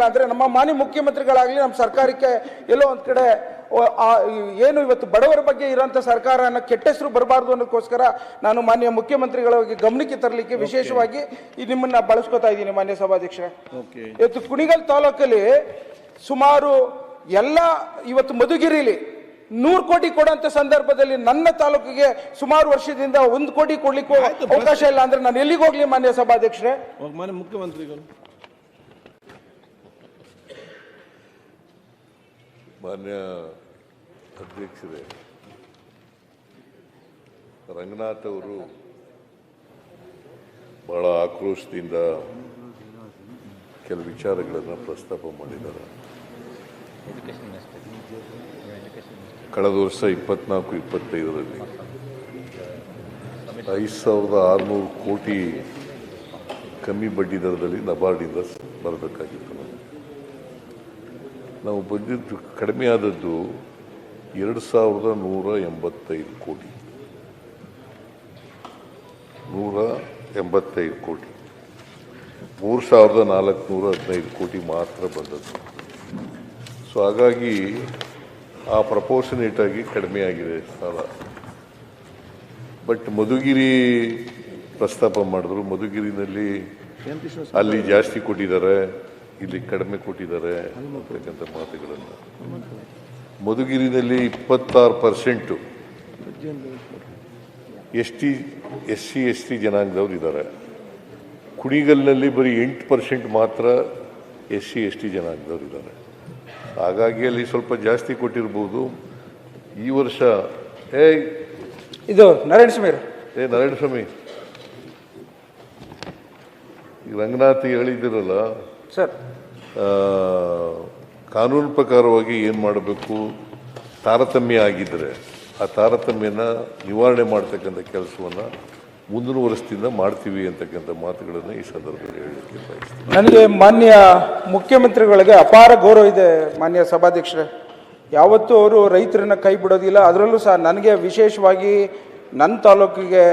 ಏನಿಲ್ಲ ಅಂದ್ರೆ ನಮ್ಮ ಮಾನ್ಯ ಮುಖ್ಯಮಂತ್ರಿಗಳಾಗ್ಲಿ ನಮ್ಮ ಸರ್ಕಾರಕ್ಕೆ ಎಲ್ಲೋ ಒಂದ್ ಕಡೆ ಏನು ಇವತ್ತು ಬಡವರ ಬಗ್ಗೆ ಇರೋಂಥ ಸರ್ಕಾರನ ಕೆಟ್ಟ ಹೆಸರು ಬರಬಾರ್ದು ಅನ್ನೋದಕ್ಕೋಸ್ಕರ ನಾನು ಮಾನ್ಯ ಮುಖ್ಯಮಂತ್ರಿಗಳಿಗೆ ಗಮನಕ್ಕೆ ತರಲಿಕ್ಕೆ ವಿಶೇಷವಾಗಿ ನಿಮ್ಮನ್ನ ಬಳಸ್ಕೊತಾ ಇದ್ದೀನಿ ಮಾನ್ಯ ಸಭಾಧ್ಯಕ್ಷರೇ. ಇವತ್ತು ಕುಣಿಗಲ್ ತಾಲೂಕಲ್ಲಿ ಸುಮಾರು ಎಲ್ಲ ಇವತ್ತು ಮಧುಗಿರಿಲಿ ನೂರು ಕೋಟಿ ಕೊಡೋಂಥ ಸಂದರ್ಭದಲ್ಲಿ ನನ್ನ ತಾಲೂಕಿಗೆ ಸುಮಾರು ವರ್ಷದಿಂದ ಒಂದು ಕೋಟಿ ಕೊಡ್ಲಿಕ್ಕೆ ಅವಕಾಶ ಇಲ್ಲ ಅಂದ್ರೆ ನಾನು ಎಲ್ಲಿಗೆ ಹೋಗ್ಲಿ ಮಾನ್ಯ ಸಭಾಧ್ಯಕ್ಷರೇ? ಮಾನ್ಯ ಮುಖ್ಯಮಂತ್ರಿಗಳು. ಮಾನ್ಯ ಅಧ್ಯಕ್ಷರೇ, ರಂಗನಾಥ್ ಅವರು ಬಹಳ ಆಕ್ರೋಶದಿಂದ ಕೆಲವು ವಿಚಾರಗಳನ್ನು ಪ್ರಸ್ತಾಪ ಮಾಡಿದ್ದಾರೆ. ಕಳೆದ ವರ್ಷ ಇಪ್ಪತ್ನಾಲ್ಕು, ಇಪ್ಪತ್ತೈದರಲ್ಲಿ ಐದು ಸಾವಿರದ ಆರುನೂರು ಕೋಟಿ ಕಮ್ಮಿ ಬಡ್ಡಿ ದರದಲ್ಲಿ ನಬಾರ್ಡಿಂದ ಬರಬೇಕಾಗಿತ್ತು. ನಾವು ಬಂದಿದ್ದು ಕಡಿಮೆ ಆದದ್ದು ಎರಡು ಸಾವಿರದ ನೂರ ಎಂಬತ್ತೈದು ಕೋಟಿ. ನೂರ ಎಂಬತ್ತೈದು ಕೋಟಿ. ಮೂರು ಸಾವಿರದ ನಾಲ್ಕುನೂರ ಹದಿನೈದು ಕೋಟಿ ಮಾತ್ರ ಬಂದದ್ದು. ಸೊ ಹಾಗಾಗಿ ಆ ಪ್ರಪೋರ್ಷನೇಟ್ ಆಗಿ ಕಡಿಮೆ ಆಗಿದೆ ಸಾಲ. ಬಟ್ ಮಧುಗಿರಿ ಪ್ರಸ್ತಾಪ ಮಾಡಿದ್ರು. ಮಧುಗಿರಿನಲ್ಲಿ ಅಲ್ಲಿ ಜಾಸ್ತಿ ಕೊಟ್ಟಿದ್ದಾರೆ. ಇಲ್ಲಿ ಕಡಿಮೆ ಕೊಟ್ಟಿದ್ದಾರೆ ಅಂತಕ್ಕಂಥ ಮಾತುಗಳನ್ನು. ಮಧುಗಿರಿನಲ್ಲಿ ಇಪ್ಪತ್ತಾರು percent S T S C S T ಜನಾಂಗದವ್ರು ಇದ್ದಾರೆ. ಕುಣಿಗಲ್ನಲ್ಲಿ ಬರೀ ಎಂಟು ಪರ್ಸೆಂಟ್ ಮಾತ್ರ ಎಸ್ ಸಿ ಎಸ್ ಟಿ ಜನಾಂಗದವ್ರು ಇದ್ದಾರೆ. ಹಾಗಾಗಿ ಅಲ್ಲಿ ಸ್ವಲ್ಪ ಜಾಸ್ತಿ ಕೊಟ್ಟಿರ್ಬೋದು. ಈ ವರ್ಷ ಏ ಇದು ನಾರಾಯಣ ಸ್ವಾಮಿ ಏ ನಾರಾಯಣ ಸ್ವಾಮಿ. ಈ ರಂಗನಾಥ್ ಹೇಳಿದಿರಲ್ಲ ಸರ್. ಕಾನೂನು ಪ್ರಕಾರವಾಗಿ ಏನು ಮಾಡಬೇಕು? ತಾರತಮ್ಯ ಆಗಿದ್ದರೆ ಆ ತಾರತಮ್ಯನ ನಿವಾರಣೆ ಮಾಡ್ತಕ್ಕಂಥ ಕೆಲಸವನ್ನು ಮುಂದಿನ ವರ್ಷದಿಂದ ಮಾಡ್ತೀವಿ ಅಂತಕ್ಕಂಥ ಮಾತುಗಳನ್ನು ಈ ಸಂದರ್ಭದಲ್ಲಿ ಹೇಳಲಿಕ್ಕೆ ಬಯಸ್ತೀನಿ. ನನಗೆ ಮಾನ್ಯ ಮುಖ್ಯಮಂತ್ರಿಗಳಿಗೆ ಅಪಾರ ಗೌರವ ಇದೆ ಮಾನ್ಯ ಸಭಾಧ್ಯಕ್ಷರೇ. ಯಾವತ್ತೂ ಅವರು ರೈತರನ್ನ ಕೈ ಬಿಡೋದಿಲ್ಲ. ಅದರಲ್ಲೂ ಸಹ ನನಗೆ ವಿಶೇಷವಾಗಿ ನನ್ನ ತಾಲೂಕಿಗೆ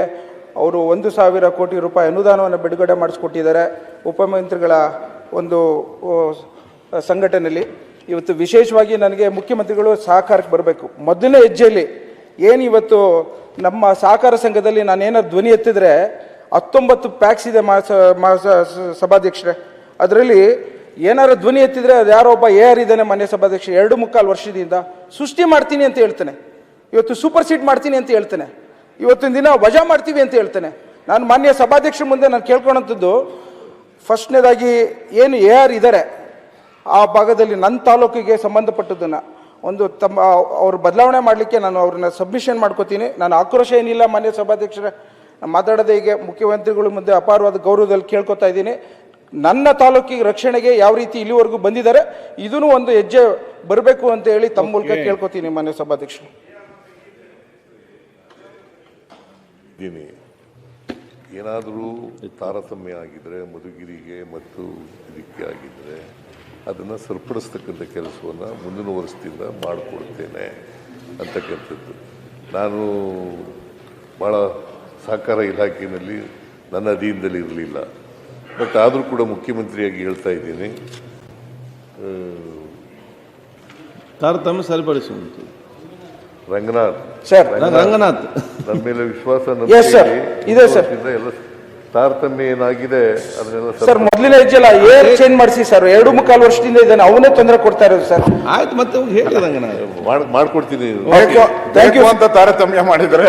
ಅವರು ಒಂದು ಸಾವಿರ ಕೋಟಿ ರೂಪಾಯಿ ಅನುದಾನವನ್ನು ಬಿಡುಗಡೆ ಮಾಡಿಸ್ಕೊಟ್ಟಿದ್ದಾರೆ. ಉಪಮಂತ್ರಿಗಳ ಒಂದು ಸಂಘಟನೆಯಲ್ಲಿ ಇವತ್ತು ವಿಶೇಷವಾಗಿ ನನಗೆ ಮುಖ್ಯಮಂತ್ರಿಗಳು ಸಹಕಾರಕ್ಕೆ ಬರಬೇಕು. ಮೊದಲನೇ ಹೆಜ್ಜೆಯಲ್ಲಿ ಏನು ಇವತ್ತು ನಮ್ಮ ಸಹಕಾರ ಸಂಘದಲ್ಲಿ ನಾನೇನಾದ್ರು ಧ್ವನಿ ಎತ್ತಿದ್ರೆ ಹತ್ತೊಂಬತ್ತು ಪ್ಯಾಕ್ಸ್ ಇದೆ ಸಭಾಧ್ಯಕ್ಷರೇ. ಅದರಲ್ಲಿ ಏನಾರು ಧ್ವನಿ ಎತ್ತಿದ್ರೆ ಅದು ಯಾರೋ ಒಬ್ಬ ಎ ಆರ್ ಇದ್ದಾನೆ ಮಾನ್ಯ ಸಭಾಧ್ಯಕ್ಷ, ಎರಡು ಮುಕ್ಕಾಲು ವರ್ಷದಿಂದ ಸೃಷ್ಟಿ ಮಾಡ್ತೀನಿ ಅಂತ ಹೇಳ್ತಾನೆ. ಇವತ್ತು ಸೂಪರ್ ಸೀಟ್ ಮಾಡ್ತೀನಿ ಅಂತ ಹೇಳ್ತಾನೆ. ಇವತ್ತಿನ ದಿನ ವಜಾ ಮಾಡ್ತೀವಿ ಅಂತ ಹೇಳ್ತಾನೆ. ನಾನು ಮಾನ್ಯ ಸಭಾಧ್ಯಕ್ಷರ ಮುಂದೆ ನಾನು ಕೇಳ್ಕೊಳಂಥದ್ದು ಫಸ್ಟ್ನೇದಾಗಿ ಏನು ಎ ಆರ್ ಇದ್ದಾರೆ ಆ ಭಾಗದಲ್ಲಿ ನನ್ನ ತಾಲೂಕಿಗೆ ಸಂಬಂಧಪಟ್ಟದನ್ನು ಒಂದು ತಮ್ಮ ಅವ್ರು ಬದಲಾವಣೆ ಮಾಡಲಿಕ್ಕೆ ನಾನು ಅವ್ರನ್ನ ಸಬ್ಮಿಷನ್ ಮಾಡ್ಕೋತೀನಿ. ನಾನು ಆಕ್ರೋಶ ಏನಿಲ್ಲ ಮಾನ್ಯ ಸಭಾಧ್ಯಕ್ಷರ. ಮಾತಾಡದೆ ಈಗ ಮುಖ್ಯಮಂತ್ರಿಗಳ ಮುಂದೆ ಅಪಾರವಾದ ಗೌರವದಲ್ಲಿ ಕೇಳ್ಕೊತಾ ಇದ್ದೀನಿ. ನನ್ನ ತಾಲೂಕಿಗೆ ರಕ್ಷಣೆಗೆ ಯಾವ ರೀತಿ ಇಲ್ಲಿವರೆಗೂ ಬಂದಿದ್ದಾರೆ ಇದೂ ಒಂದು ಹೆಜ್ಜೆ ಬರಬೇಕು ಅಂತ ಹೇಳಿ ತಮ್ಮ ಮೂಲಕ. ಕೇಳ್ಕೊತೀನಿ ಮಾನ್ಯ ಸಭಾಧ್ಯಕ್ಷರು. ಏನಾದರೂ ತಾರತಮ್ಯ ಆಗಿದ್ರೆ ಮಧುಗಿರಿಗೆ ಮತ್ತು ಇದಕ್ಕೆ ಆಗಿದ್ರೆ ಅದನ್ನು ಸರಿಪಡಿಸ್ತಕ್ಕಂಥ ಕೆಲಸವನ್ನು ಮುಂದಿನ ವರ್ಷದಿಂದ ಮಾಡಿಕೊಡ್ತೇನೆ ಅಂತಕ್ಕಂಥದ್ದು. ನಾನು ಭಾಳ ಸಹಕಾರ ಇಲಾಖೆಯಲ್ಲಿ ನನ್ನ ಅಧೀನದಲ್ಲಿ ಇರಲಿಲ್ಲ. ಬಟ್ ಆದರೂ ಕೂಡ ಮುಖ್ಯಮಂತ್ರಿಯಾಗಿ ಹೇಳ್ತಾ ಇದ್ದೀನಿ. ತಾರತಮ್ಯ ಸರಿಪಡಿಸುವಂತ ರಂಗನಾಥ್. ಸರ್ ರಂಗನಾಥ್. ನನ್ನ ಮೇಲೆ ವಿಶ್ವಾಸ Yes, sir. ಇದೆ, sir. ಎಲ್ಲ ತಾರತಮ್ಯ ಏನಾಗಿದೆ ಅದನ್ನೆಲ್ಲ ಸರ್ ಮೊದಲಿನ ಹೆಜ್ಜೆಲ್ಲ ಏರ್ ಚೇಂಜ್ ಮಾಡಿಸಿ ಸರ್ ಎರಡು ಮುಕ್ಕಾಲು ವರ್ಷದಿಂದ ಇದ್ದಾನೆ. ಅವನೇ ತೊಂದರೆ ಕೊಡ್ತಾ ಇರೋದು ಸರ್ ಆಯ್ತು ಮತ್ತೆ ಹೇಳಿ ರಂಗನಾಥ್ ಮಾಡ್- ಮಾಡ್ಕೊಡ್ತೀನಿ. ಥ್ಯಾಂಕ್ ಯು ಥ್ಯಾಂಕ್ ಯು ಬೇಕು ಅಂತ ತಾರತಮ್ಯ ಮಾಡಿದ್ರೆ